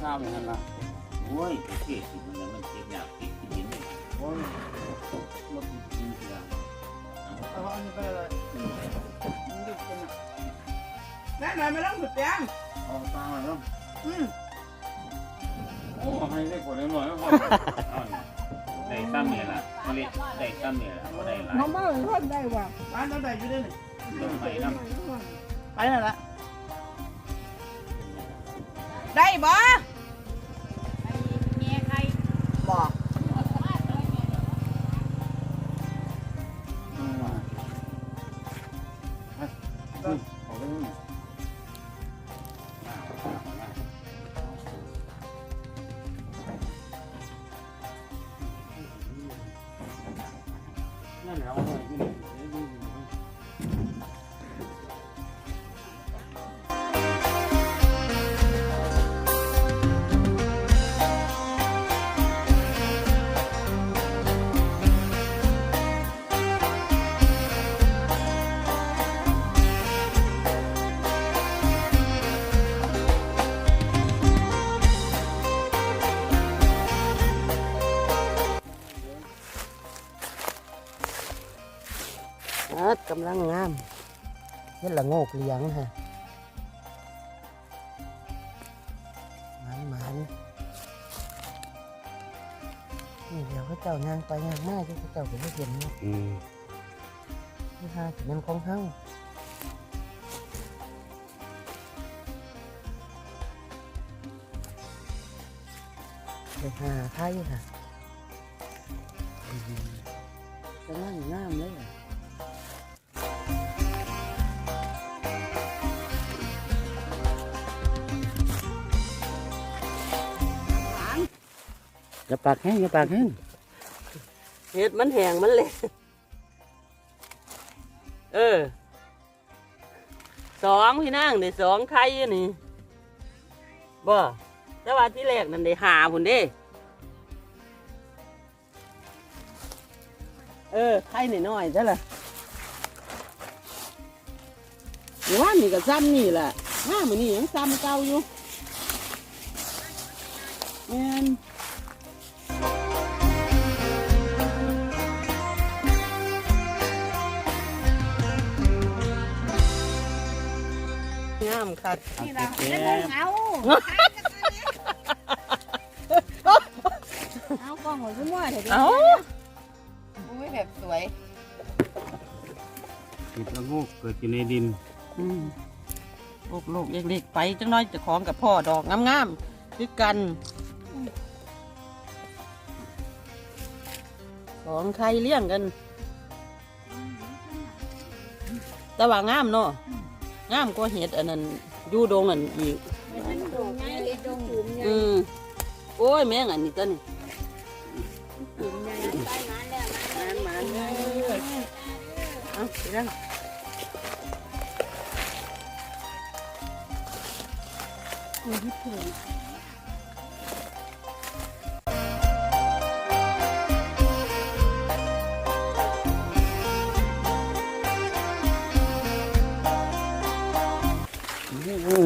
เออที่จะซาวอย่างนั้นล่ะโอ้ยโอเคสิมันนั้นมันเก็บยากเก็บกินดินนี่โอ้ยรถกินเสียเอาอันนี้ไปเลยอืมมันดึกกันอะแม่หน่อยไม่ต้องหยุดแป้งเอาตามาแล้วอืมโอ้ให้ได้กว่าเล็กน้อยแล้วพอเอานี่ได้ซ้ำเนี่ยล่ะไม่เล็กได้ซ้ำเนี่ยล่ะบ่ได้หลายน้องบ้าเลยทอดได้ว่ะร้านน้ำใดอยู่ด้วยนี่ลงไปน้ไปนั่นละได้บ่ ไปเอาเอา กำลังงามเห็นละโงกเหลียงฮะหมันหมันนี่เดี๋ยวเขาเจ้ายางไปยางมาที่เขาเจ้าก็ไม่เห็นเนาะอืมที่หาสิมันของเฮาไปหาไทยค่ะอืมกำลังงามเลยอะ อย่าปากแห้งอย่าปากแห้งเห็ดมันแห้งมันเลยเออสองพี่นั่งได้สองไข่อยู่นี่บ่แต่ว่าที่แรกนั่นได้หาพุ่นเด้เออไข่หน้อยๆใช่ละว่านนี่ก็ซ้ำนี่แหละห้ามือนี่ยังซ้ำเก่าอยู่ ตัดนี่เราได้มองเอาเอากล้องหัวชุ่มว่าเถอะดิเอ้าอุ้ยแบบสวยติดละงูเกิดอยู่ในดินอืมลูกลูกเล็กๆไปจังน้อยจะของกับพ่อดอกงามๆคือกันสองใครเลี้ยงกัน แต่ว่างามเนาะงามกว่าเห็ดอันนั้น อยู่ดงอันอีกมันดงไงดงจุ่มไงอืมโอ้ยแม่งอันนี้ตัวนี้จุ่มไงไปมาแล้วมันมันเลยเอาไปดังโอ้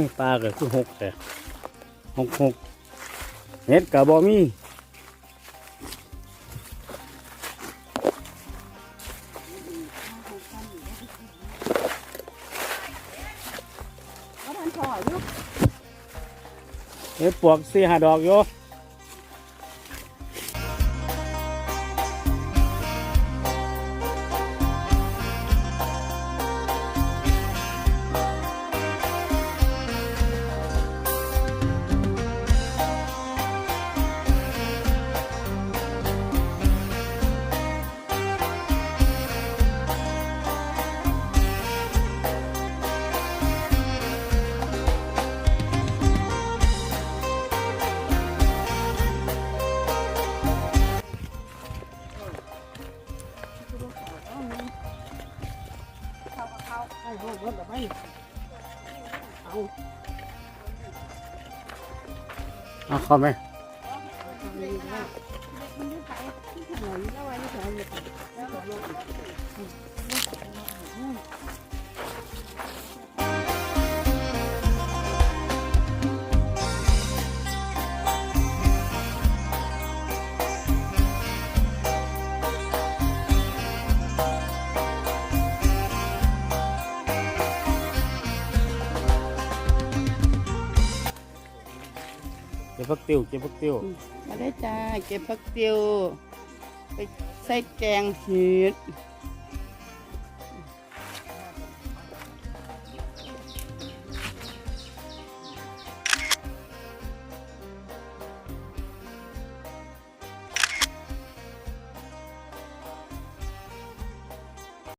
ยปลาก็คือหกแต่หกหกเห็ดกับ่มีเอาพันถอยลูกเห็ดปวกสี่ห้าดอกอยู่ เอาเอาเข้าไหม็บผักติ้วเก็บผักติ้วมาได้จ้าเก็บผักติวไปใส่แกงเห็ด